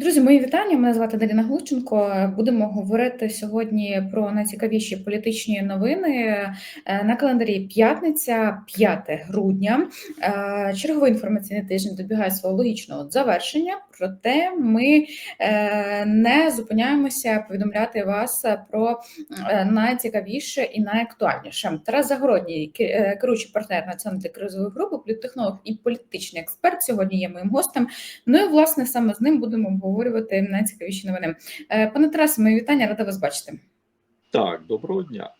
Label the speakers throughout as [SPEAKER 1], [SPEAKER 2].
[SPEAKER 1] Друзі, мої вітання. Мене звати Даріна Глученко. Будемо говорити сьогодні про найцікавіші політичні новини Е, на календарі. П'ятниця, 5 грудня. Е, Черговий інформаційний тиждень добігає свого логічного завершення. Проте ми е, не зупиняємося повідомляти вас про найцікавіше і найактуальніше. Тарас Загородній, керуючий партнер національної кризової групи, політтехнолог і політичний експерт. Сьогодні є моїм гостем. Ну і власне саме з ним будемо обговорювати найцікавіші новини. Е, Пане Тарасе, мої вітання, рада вас бачити.
[SPEAKER 2] Так, доброго дня.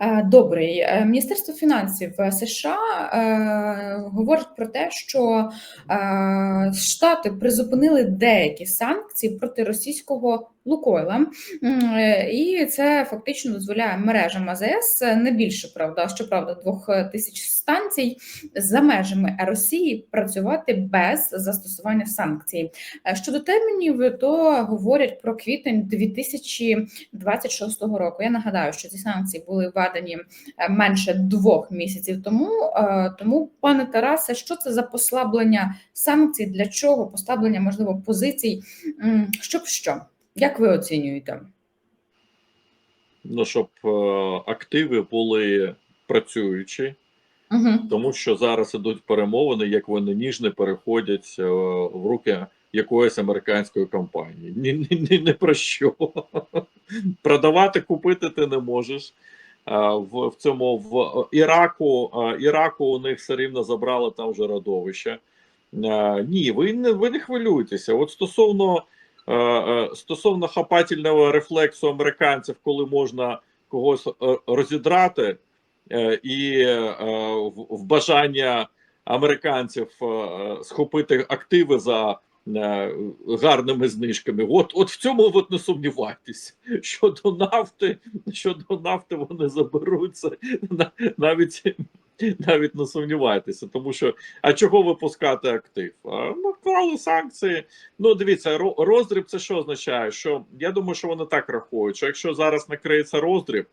[SPEAKER 1] Е, Добрий Е, Міністерство фінансів США е, говорить про те, що е, Штати призупинили деякі санкції проти російського Лукойла, е, і це фактично дозволяє мережам АЗС не більше правда, щоправда, двох тисяч станцій за межами Росії працювати без застосування санкцій. Е, Щодо термінів, то говорять про квітень 2026 року. Я нагадаю, що ці санкції були введені е, менше двох місяців тому. Тому, пане Тарасе, що це за послаблення санкцій? Для чого послаблення можливо позицій? Щоб що? Як ви оцінюєте?
[SPEAKER 2] Ну, щоб е, активи були працюючі,
[SPEAKER 1] Угу.
[SPEAKER 2] тому що зараз ідуть перемовини, як вони ніжно переходять е, в руки якоїсь американської компанії. Ні, ні, ні, не про що. Продавати, купити ти не можеш. Е, В, в цьому в Іраку, Іраку у них все рівно забрали там вже родовище. Ні, ви не ви не хвилюйтеся. От стосовно стосовно хапательного рефлексу американців, коли можна когось е, розідрати, е, і е, в, бажання американців е, схопити активи за е, гарними знижками. От, от в цьому от не сумнівайтесь. Щодо нафти, щодо нафти вони заберуться на- навіть. Навіть не сумнівайтеся, тому що а чого випускати актив? А, Ну, вклали санкції. Ну, дивіться, ро- роздріб це що означає? Що я думаю, що вони так рахують, що якщо зараз накриється роздріб,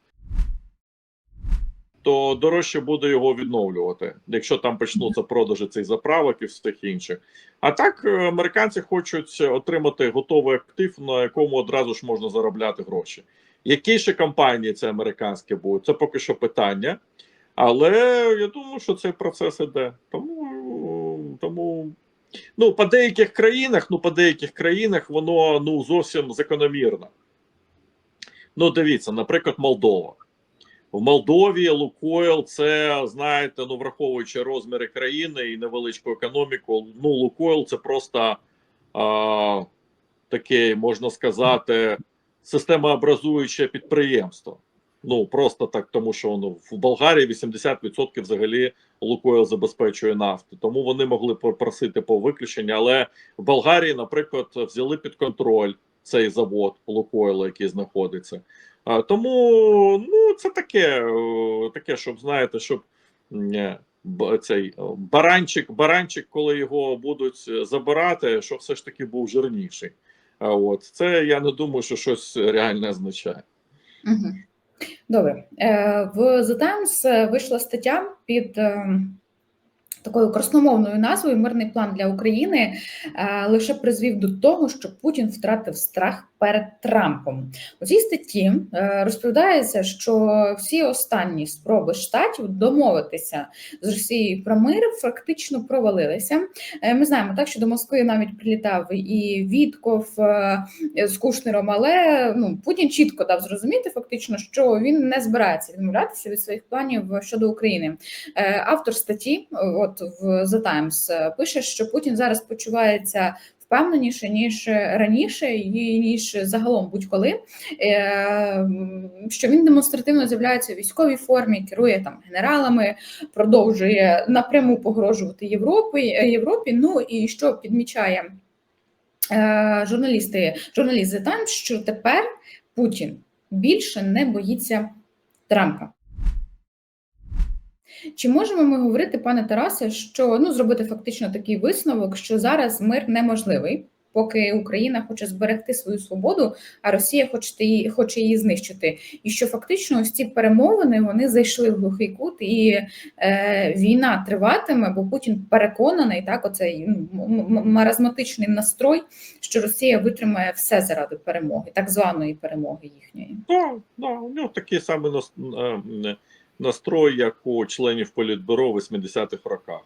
[SPEAKER 2] то дорожче буде його відновлювати, якщо там почнуться продажі цих заправок і всіх інших. А так е, американці хочуть отримати готовий актив, на якому одразу ж можна заробляти гроші. Які ще компанії це американські будуть? Це поки що питання. Але я думаю, що цей процес іде. Тому, тому ну, по деяких країнах, ну, по деяких країнах воно ну, зовсім закономірно. Ну, дивіться, наприклад, Молдова. В Молдові Лукойл це, знаєте, ну враховуючи розміри країни і невеличку економіку, ну Лукойл це просто а, таке, можна сказати, системообразуюче підприємство. Ну просто так, тому що ну, в Болгарії 80% взагалі Лукойл забезпечує нафту. Тому вони могли попросити по виключенню, але в Болгарії, наприклад, взяли під контроль цей завод Лукойла, який знаходиться. А, тому ну це таке, таке, щоб знаєте, щоб е, цей баранчик, баранчик, коли його будуть е, забирати, що все ж таки був жирніший. А от це я не думаю, що щось реальне означає.
[SPEAKER 1] Угу. Добре. Е, В The Times вийшла стаття під е, такою красномовною назвою Мирний план для України е, лише призвів до того, що Путін втратив страх перед Трампом. У цій статті е, розповідається, що всі останні спроби штатів домовитися з Росією про мир фактично провалилися. Е, Ми знаємо так, що до Москви навіть прилітав і Вітков е, з Кушнером, але ну Путін чітко дав зрозуміти, фактично, що він не збирається відмовлятися від своїх планів щодо України. Автор статті, от в The Times, пише, що Путін зараз почувається. Впевненіше ніж раніше, і ніж загалом будь-коли, Е, що він демонстративно з'являється у військовій формі, керує там генералами, продовжує напряму погрожувати Європі. Європі. Ну і що підмічає е, журналісти, журналіст Times, що тепер Путін більше не боїться Трампа. Чи можемо ми говорити, пане Тарасе, що ну зробити фактично такий висновок, що зараз мир неможливий, поки Україна хоче зберегти свою свободу, а Росія хоче її, хоче її знищити. І що фактично ось ці перемовини вони зайшли в глухий кут, і е, війна триватиме, бо Путін переконаний, так оцей ну, маразматичний настрой, що Росія витримає все заради перемоги, так званої перемоги їхньої.
[SPEAKER 2] Так, да, у нього такий самий е, настрой, як у членів Політбюро в 80-х роках.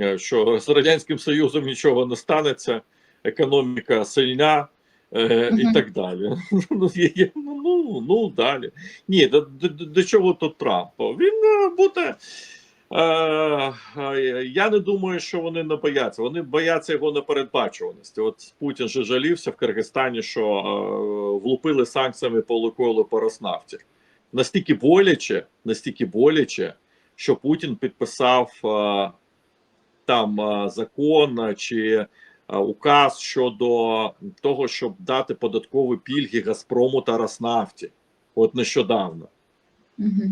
[SPEAKER 2] Е, Що з Радянським Союзом нічого не станеться, економіка сильна е, і так далі. Ну, ну, ну, ну далі. Ні, до, до, до- до чого тут Трамп? Він е, буде. Е, е, я не думаю, що вони не бояться. Вони бояться його непередбачуваності. От Путін же жалівся в Киргизстані, що е, влупили санкціями по Лукойлу по Роснафті. Настільки боляче, настільки боляче, що Путін підписав е, там е, закон чи е, указ щодо того, щоб дати податкові пільги Газпрому та Роснафті. От нещодавно.
[SPEAKER 1] Угу.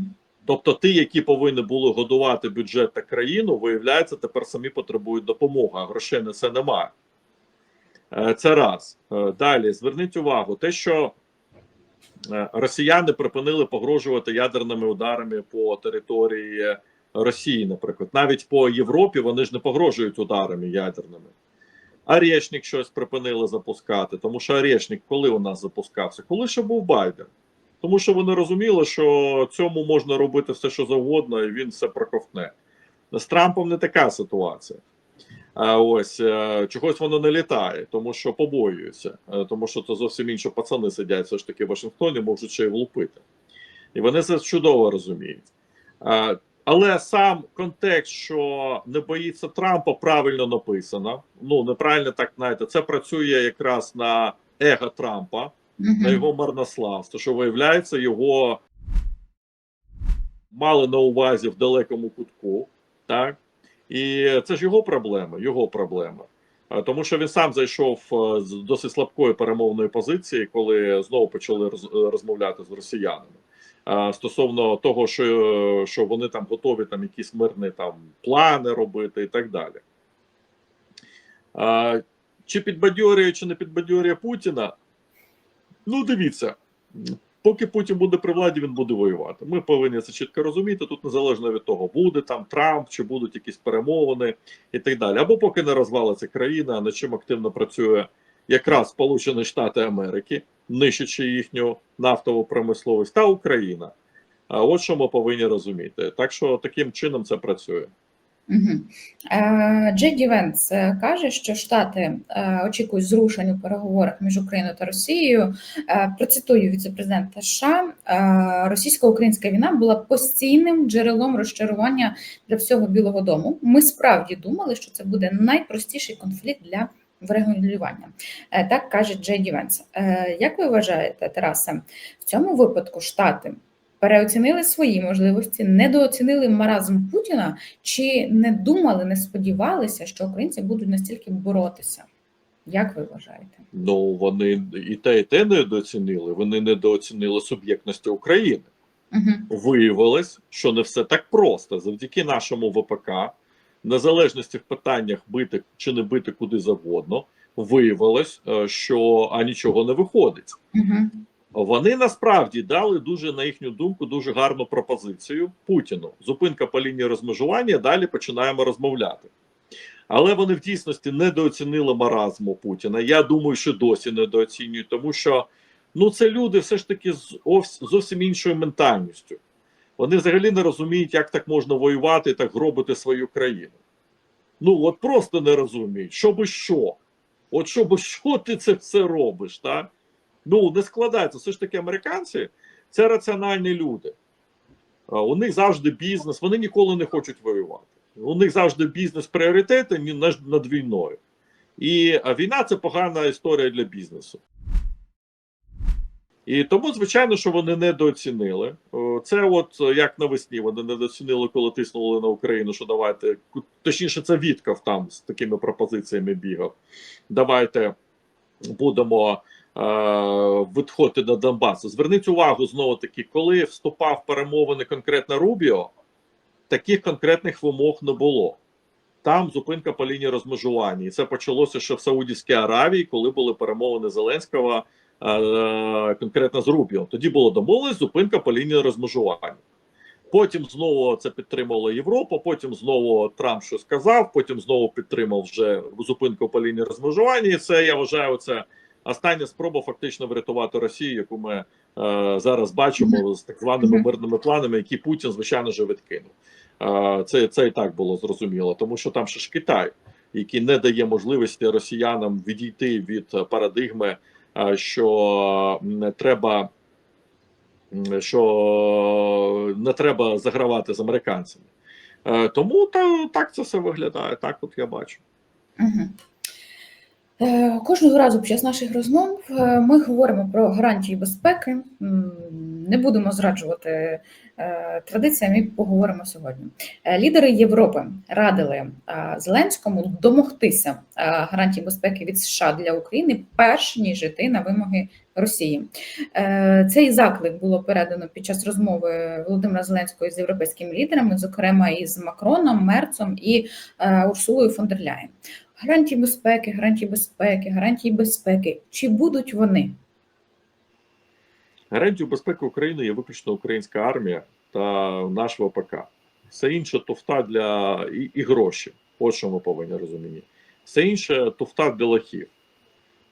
[SPEAKER 2] Тобто, ті, які повинні були годувати бюджет та країну, виявляється, тепер самі потребують допомоги, а грошей на це немає. Це раз. Далі зверніть увагу, те, що росіяни припинили погрожувати ядерними ударами по території Росії, наприклад, навіть по Європі вони ж не погрожують ударами ядерними. Орешник щось припинили запускати, тому що Орешник коли у нас запускався? Коли ще був Байден. Тому що вони розуміли, що цьому можна робити все, що завгодно, і він все проковтне. З Трампом не така ситуація. Ось е, чогось воно не літає, тому що побоюються, Е, тому що це зовсім інші пацани сидять все ж таки в Вашингтоні, можуть ще й влупити. І вони це чудово розуміють. Але сам контекст, що не боїться Трампа, правильно написано. Ну, неправильно так знаєте, це працює якраз на его Трампа на його марнославство, що виявляється, його мали на увазі в далекому кутку, так? І це ж його проблема, його проблема. Тому що він сам зайшов е, з досить слабкої перемовної позиції, коли знову почали розмовляти з росіянами. Стосовно того, що, що вони там готові там якісь мирні там плани робити і так далі. Чи підбадьорює, чи не підбадьорює Путіна? Ну, дивіться, поки Путін буде при владі, він буде воювати. Ми повинні це чітко розуміти. Тут незалежно від того, буде там Трамп, чи будуть якісь перемовини і так далі. Або поки не розвалиться країна, над чим активно працює якраз Сполучені Штати Америки, нищачи їхню нафтову промисловість, та Україна. А от що ми повинні розуміти. Так що таким чином це працює.
[SPEAKER 1] Угу. Джей Венс е, каже, що Штати е, очікують зрушень у переговорах між Україною та Росією. Е, Процитую віцепрезидента США: е, російсько-українська війна була постійним джерелом розчарування для всього Білого Дому. Ми справді думали, що це буде найпростіший конфлікт для врегулювання. Е, Так каже Джей Ді Венс. Е, Як ви вважаєте, Тарасе, в цьому випадку Штати переоцінили свої можливості, недооцінили маразм Путіна? Чи не думали, не сподівалися, що українці будуть настільки боротися? Як ви вважаєте?
[SPEAKER 2] Ну вони і те, і те недооцінили. Вони недооцінили суб'єктності України.
[SPEAKER 1] Угу.
[SPEAKER 2] виявилось, що не все так просто. Завдяки нашому ВПК, незалежності в питаннях бити чи не бити куди завгодно, виявилось, е, що а нічого не виходить.
[SPEAKER 1] Угу.
[SPEAKER 2] Вони насправді дали дуже, на їхню думку, дуже гарну пропозицію Путіну. Зупинка по лінії розмежування. Далі починаємо розмовляти. Але вони в дійсності недооцінили маразму Путіна. Я думаю, що досі недооцінюють, тому що ну це люди все ж таки з зовсім іншою ментальністю. Вони взагалі не розуміють, як так можна воювати і так гробити свою країну. Ну от просто не розуміють, що би що. От що би що ти це все робиш, так? Ну не складається. Все ж таки, американці це раціональні люди. У них завжди бізнес, вони ніколи не хочуть воювати. У них завжди бізнес пріоритети над, війною. І війна це погана історія для бізнесу. І тому, звичайно, що вони недооцінили. Це от як навесні, вони недооцінили, коли тиснули на Україну, що давайте, точніше, це Вітков там з такими пропозиціями бігав. Давайте будемо відходити до Донбасу. Зверніть увагу знову таки, коли вступав перемовини конкретно Рубіо, таких конкретних вимог не було. там зупинка по лінії розмежування. І це почалося ще в Саудівській Аравії, коли були перемовини Зеленського е, конкретно з Рубіо. Тоді було домовленість зупинка по лінії розмежування. Потім знову це підтримала Європа. Потім знову Трамп що сказав. Потім знову підтримав вже зупинку по лінії розмежування. І це я вважаю, це остання спроба фактично врятувати Росію, яку ми е, зараз бачимо з так званими мирними планами, які Путін звичайно ж відкинув. Е, це, це і так було зрозуміло, тому що там ще ж Китай, який не дає можливості росіянам відійти від парадигми, е, що не треба. Що не треба загравати з американцями, Е, тому та так це все виглядає. Так, от я бачу.
[SPEAKER 1] Угу. Е, Кожного разу під час наших розмов е, ми говоримо про гарантії безпеки. Не будемо зраджувати е, традиціям і поговоримо сьогодні. Лідери Європи радили Зеленському домогтися гарантій безпеки від США для України, перш ніж йти на вимоги Росії. Цей заклик було передано під час розмови Володимира Зеленського з європейськими лідерами, зокрема із Макроном, Мерцом і Урсулою фон дер Ляєн. Гарантії безпеки, гарантії безпеки, гарантії безпеки. Чи будуть вони?
[SPEAKER 2] Гарантію безпеки України є виключно українська армія та наш ВПК. Все інше туфта для і, і гроші. От що ми повинні розуміти. Все інше туфта для лохів.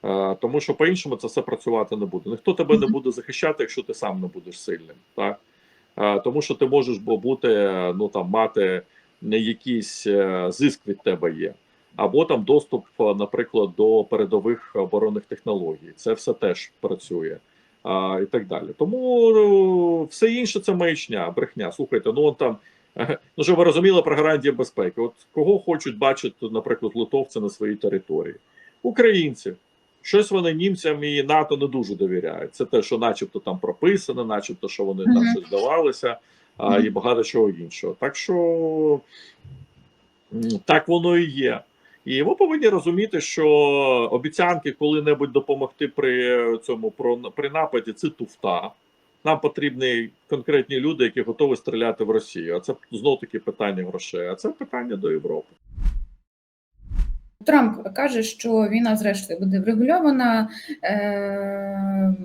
[SPEAKER 2] Е, тому що по-іншому це все працювати не буде. Ніхто тебе не буде захищати, якщо ти сам не будеш сильним. Так? Е, тому що ти можеш бути, ну там мати якийсь е, зиск від тебе є, або там доступ, е, наприклад, до передових оборонних технологій. Це все теж працює. А, і так далі. Тому ну, все інше це маячня, брехня. Слухайте, ну там. Ну, щоб ви розуміли про гарантії безпеки. От кого хочуть бачити, наприклад, литовці на своїй території? Українців. Щось вони німцям і НАТО не дуже довіряють. Це те, що начебто там прописано, начебто, що вони там
[SPEAKER 1] Мгм.
[SPEAKER 2] щось здавалися, а,
[SPEAKER 1] Мгм.
[SPEAKER 2] і багато чого іншого. Так що так воно і є. І ми повинні розуміти, що обіцянки коли-небудь допомогти при цьому при нападі це туфта. Нам потрібні конкретні люди, які готові стріляти в Росію. А це знов таки питання грошей. А це питання до Європи.
[SPEAKER 1] Трамп каже, що війна, зрештою, буде врегульована. Е,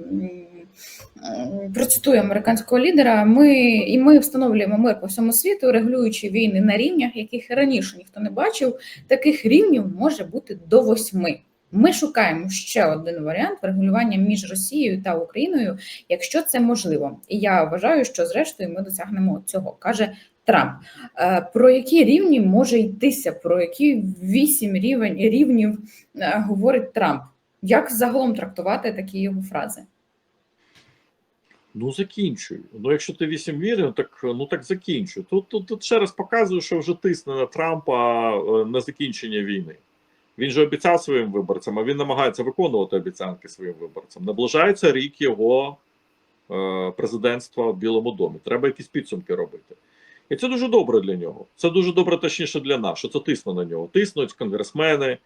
[SPEAKER 1] Процитую американського лідера. Ми і ми встановлюємо мир по всьому світу, регулюючи війни на рівнях, яких раніше ніхто не бачив. Таких рівнів може бути до восьми. Ми шукаємо ще один варіант врегулювання між Росією та Україною, якщо це можливо. І я вважаю, що зрештою ми досягнемо цього, каже Трамп. Е, Про які рівні може йтися? Про які вісім рівень рівнів е, говорить Трамп? Як загалом трактувати такі його фрази?
[SPEAKER 2] Ну закінчуй. Ну, якщо ти вісім вірив, так ну так закінчуй. Тут, тут, тут ще раз показую, що вже тисне на Трампа е, на закінчення війни. Він же обіцяв своїм виборцям, а він намагається виконувати обіцянки своїм виборцям. Наближається рік його е, президентства в Білому домі. Треба якісь підсумки робити. І це дуже добре для нього. Це дуже добре, точніше для нас, що це тисне на нього. Тиснуть конгресмени,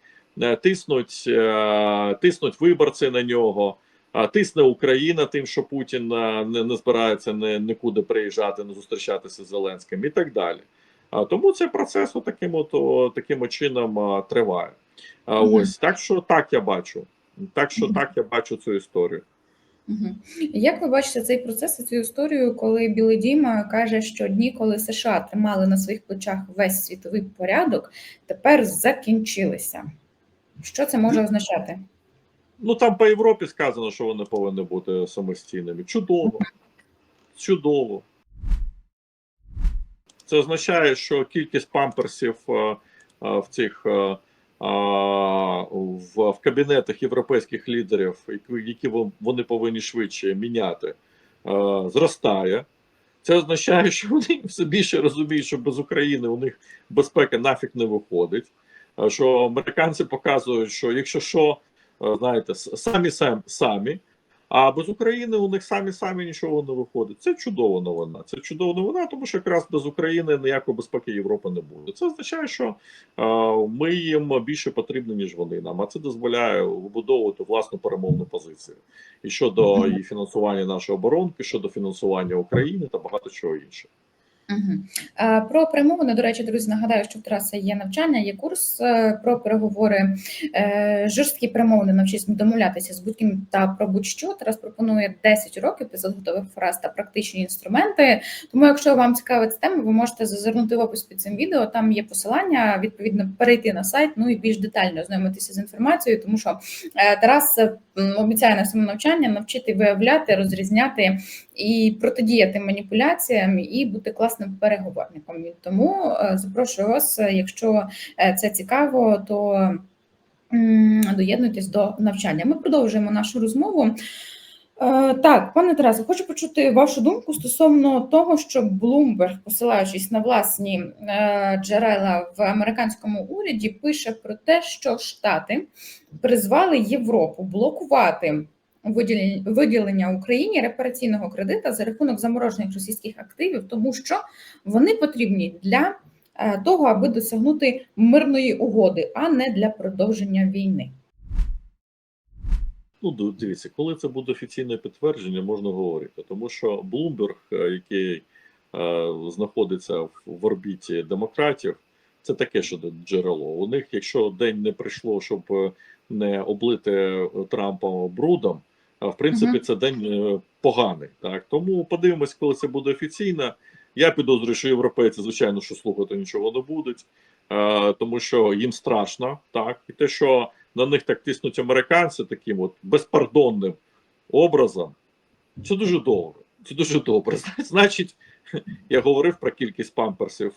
[SPEAKER 2] е, тиснуть, е, тиснуть виборці на нього. А тисне Україна тим, що Путін не, не збирається не, нікуди приїжджати, не зустрічатися з Зеленським і так далі. А тому цей процес таким от, таким чином триває. А,
[SPEAKER 1] Мгм.
[SPEAKER 2] Ось так що так я бачу. Так що
[SPEAKER 1] Мгм.
[SPEAKER 2] так я бачу цю історію.
[SPEAKER 1] Угу. Як ви бачите цей процес і цю історію, коли Білий Дім каже, що дні, коли США тримали на своїх плечах весь світовий порядок, тепер закінчилися? Що це може означати?
[SPEAKER 2] Ну там по Європі сказано, що вони повинні бути самостійними. Чудово. Чудово. Це означає, що кількість памперсів е, е, в цих е, е, в, в кабінетах європейських лідерів, які- вони повинні швидше міняти, е, зростає. Це означає, що вони все більше розуміють, що без України у них безпека нафіг не виходить. Що американці показують, що якщо що, знаєте, самі сам самі. А без України у них самі самі нічого не виходить. Це чудова новина. Це чудова новина, тому що якраз без України ніякої безпеки Європи не буде. Це означає, що е, ми їм більше потрібні, ніж вони нам. А це дозволяє вибудовувати власну перемовну позицію і щодо і фінансування нашої оборонки, щодо фінансування України та багато чого іншого.
[SPEAKER 1] Е, Про перемовини, до речі, друзі, нагадаю, що в Тараса є навчання, є курс е, про переговори, е, жорсткі перемовини, навчись домовлятися з будь-ким та про будь-що. Тарас пропонує 10 уроків, 500 готових фраз та практичні інструменти. Тому, якщо вам цікава ця тема, ви можете зазирнути в опис під цим відео. Там є посилання, відповідно, перейти на сайт, ну і більш детально ознайомитися з інформацією, тому що е, Тарас обіцяє на своєму навчанні навчити виявляти, розрізняти і протидіяти маніпуляціям і бути класним переговорником. І Тому е, запрошую вас, е, якщо е, це цікаво, то доєднуйтесь до навчання. Ми продовжуємо нашу розмову. Так, пане Тарасе, хочу почути вашу думку стосовно того, що Bloomberg, посилаючись на власні джерела в американському уряді, пише про те, що Штати призвали Європу блокувати виділення, Україні репараційного кредита за рахунок заморожених російських активів, тому що вони потрібні для е, того, аби досягнути мирної угоди, а не для продовження війни.
[SPEAKER 2] Ну, дивіться, коли це буде офіційне підтвердження, можна говорити. Тому що е, який е, знаходиться в, в орбіті демократів, це таке що джерело. У них, якщо день не прийшло, щоб е, не облити Трампа брудом, в принципі, це день е, поганий. Так тому подивимось, коли це буде офіційно. Я підозрюю, що європейці, звичайно, що слухати нічого не будуть, е, тому що їм страшно, так і те, що на них так тиснуть американці таким от безпардонним образом. Це дуже добре. Це дуже добре. Значить, я говорив про кількість памперсів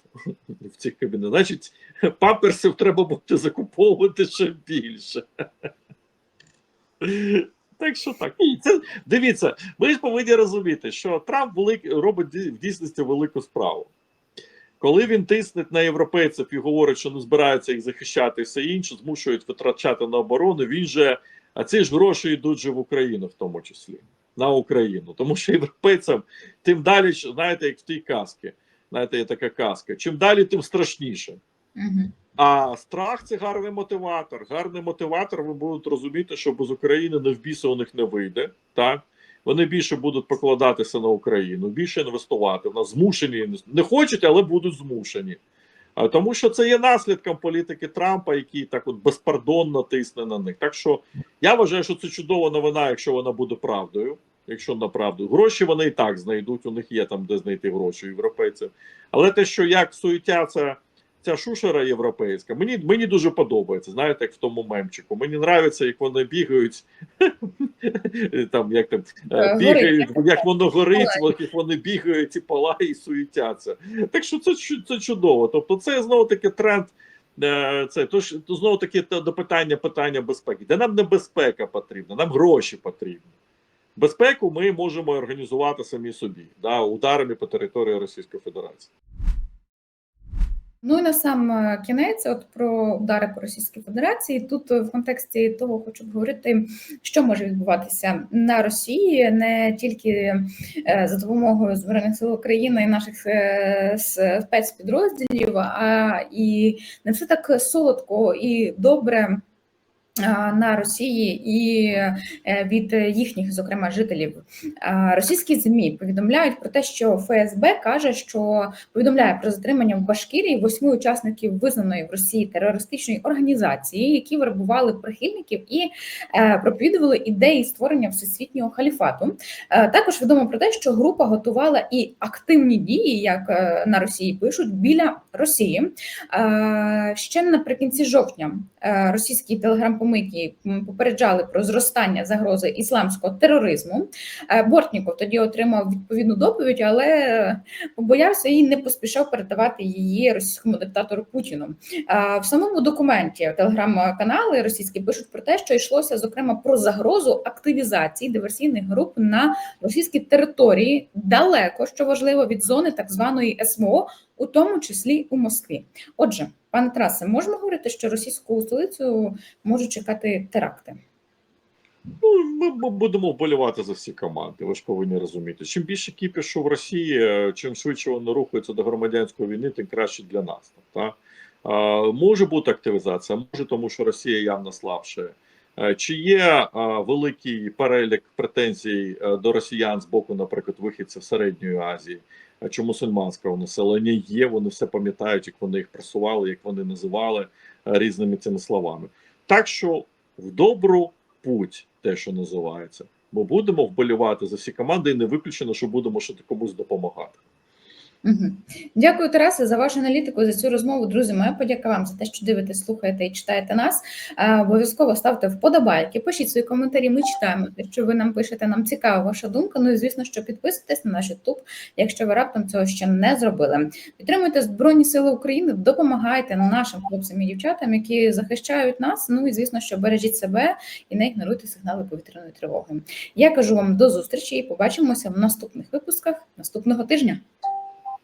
[SPEAKER 2] в цих кабінетах. Значить, памперсів треба буде закуповувати ще більше. Так що так. Це, дивіться, ви ж повинні розуміти, що Трамп велик, робить в дійсності велику справу. Коли він тисне на європейців і говорить, що не збирається їх захищати і все інше, змушують витрачати на оборону, він же, а ці ж гроші йдуть же в Україну, в тому числі, на Україну. Тому що європейцям тим далі, знаєте, як в тій казці, знаєте, є така казка. Чим далі, тим страшніше.
[SPEAKER 1] Угу.
[SPEAKER 2] А страх це гарний мотиватор. Гарний мотиватор, ви будете розуміти, що без України не в біса у них не вийде. Так вони більше будуть покладатися на Україну, більше інвестувати. В нас змушені не хочуть, але будуть змушені. А тому, що це є наслідком політики Трампа, який так от безпардонно тисне на них. Так що я вважаю, що це чудова новина, якщо вона буде правдою. Якщо на правду, гроші вони і так знайдуть. У них є там де знайти гроші європейців. Але те, що як суетяться ця шушера європейська, мені мені дуже подобається. Знаєте, як в тому мемчику. Мені подобається, як вони бігають, там як там е,
[SPEAKER 1] Е,
[SPEAKER 2] бігають, як воно горить, як вони бігають і палає і суетяться. Так що це це чудово. Тобто, це знову таки тренд. е, Це то ж то знову таки до питання питання безпеки. Де нам не безпека потрібна, нам гроші потрібні. Безпеку ми можемо організувати самі собі, да, ударами по території Російської Федерації.
[SPEAKER 1] Ну і на сам е, кінець, от про удари по Російській Федерації. Тут е, в контексті того хочу говорити, що може відбуватися на Росії, не тільки е, за допомогою збройних сил України і наших спецпідрозділів, а і не все так солодко і добре. На Росії і е, від їхніх, зокрема, жителів російські змі повідомляють про те, що ФСБ каже, що повідомляє про затримання в Башкірії восьми учасників визнаної в Росії терористичної організації, які вербували прихильників і е, проповідували ідеї створення всесвітнього халіфату. Е, також відомо про те, що група готувала і активні дії, як на Росії пишуть, біля Росії. Ще наприкінці жовтня е, російські телеграм-помийки попереджали про зростання загрози ісламського тероризму. Е, Бортніков тоді отримав відповідну доповідь, але побоявся і не поспішав передавати її російському диктатору Путіну. Е, В самому документі телеграм-канали російські пишуть про те, що йшлося зокрема про загрозу активізації диверсійних груп на російській території далеко, що важливо від зони так званої СМО, у тому числі у Москві. Отже, пане Тарасе, можемо говорити, що російську столицю можуть чекати теракти?
[SPEAKER 2] Ну, ми, будемо вболівати за всі команди. Ви ж повинні розуміти. Чим більше кіпішу в Росії, е, чим швидше вони рухаються до громадянської війни, тим краще для нас. Та? А, може бути активізація, може, тому що Росія явно слабша. Е, Чи є а, великий перелік претензій е, до росіян з боку, наприклад, вихідців Середньої Азії? Чи мусульманського населення є. Вони все пам'ятають, як вони їх просували, як вони називали е, різними цими словами. Так що в добру путь, те, що називається, ми будемо вболівати за всі команди, і не виключено, що будемо ще комусь допомагати.
[SPEAKER 1] Дякую, Тарасе, за вашу аналітику, за цю розмову. Друзі, моя подяка вам за те, що дивитесь, слухаєте і читаєте нас. Обов'язково ставте вподобайки, пишіть свої коментарі. Ми читаємо те, що ви нам пишете. Нам цікава ваша думка. Ну і звісно, що підписуйтесь на наш YouTube, якщо ви раптом цього ще не зробили. Підтримуйте Збройні Сили України, допомагайте нашим хлопцям і дівчатам, які захищають нас. Ну і звісно, що бережіть себе і не ігноруйте сигнали повітряної тривоги. Я кажу вам до зустрічі і побачимося в наступних випусках наступного тижня.